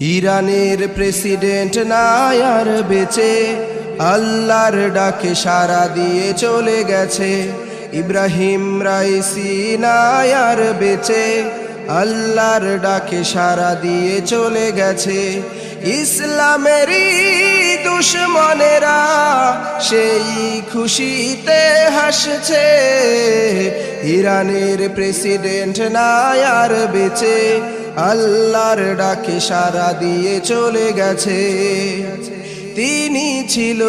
ইরানের প্রেসিডেন্ট নায়ার বেঁচে, আল্লাহর ডাকে সারা দিয়ে চলে গেছে। ইব্রাহিম রাইসি নায়ার বেঁচে, আল্লাহর ডাকে সারা দিয়ে চলে গেছে। ইসলামেরই দুশ্মনেরা সেই খুশিতে হাসছে। ইরানের প্রেসিডেন্ট নায়ার বেঁচে আল্লাহর ডাকে সারা দিয়ে চলে গেছে। তিনি ছিল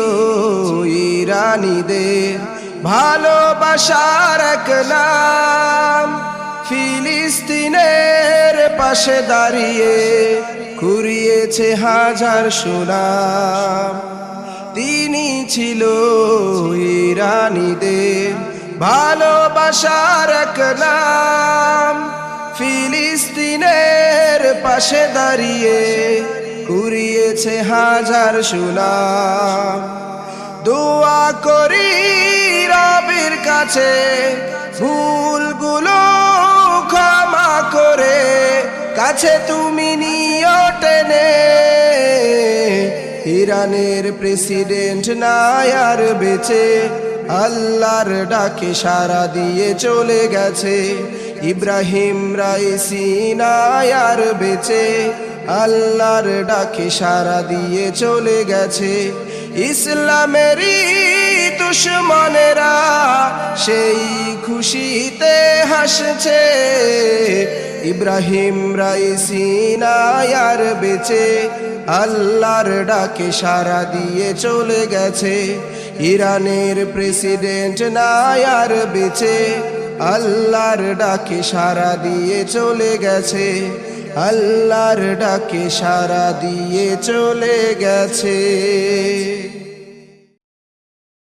ইরানিদের ভালোবাসার এক নাম। ফিলিস্তিনের পাশে দাঁড়িয়ে কুড়িয়েছে হাজার সুনাম। তিনি ছিল ইরানিদের ভালোবাসার এক নাম। পাশে দাঁড়িয়ে কুড়িয়েছে হাজার সুনাম। দোয়া করি রবির কাছে, ভুলগুলো ক্ষমা করে, কাছে তুমি নিও টেনে। ইরানের প্রেসিডেন্ট নায়ার বেঁচে, আল্লাহর ডাকে সারা দিয়ে চলে গেছে। ইব্রাহিম রাইসি নায়ার বেঁচে, আল্লাহর ডাকে সারা দিয়ে চলে গেছে। ইসলামেরই দুশ্মনেরা সেই খুশিতে হাসছে। ইব্রাহিম রাইসি নায়ার বেঁচে, আল্লাহর ডাকে সারা দিয়ে চলে গেছে। ইরানের প্রেসিডেন্ট নায়ার বেঁচে আল্লাহর ডাকে সারা দিয়ে চলে গেছে। আল্লাহর ডাকে সারা দিয়ে চলে গেছে।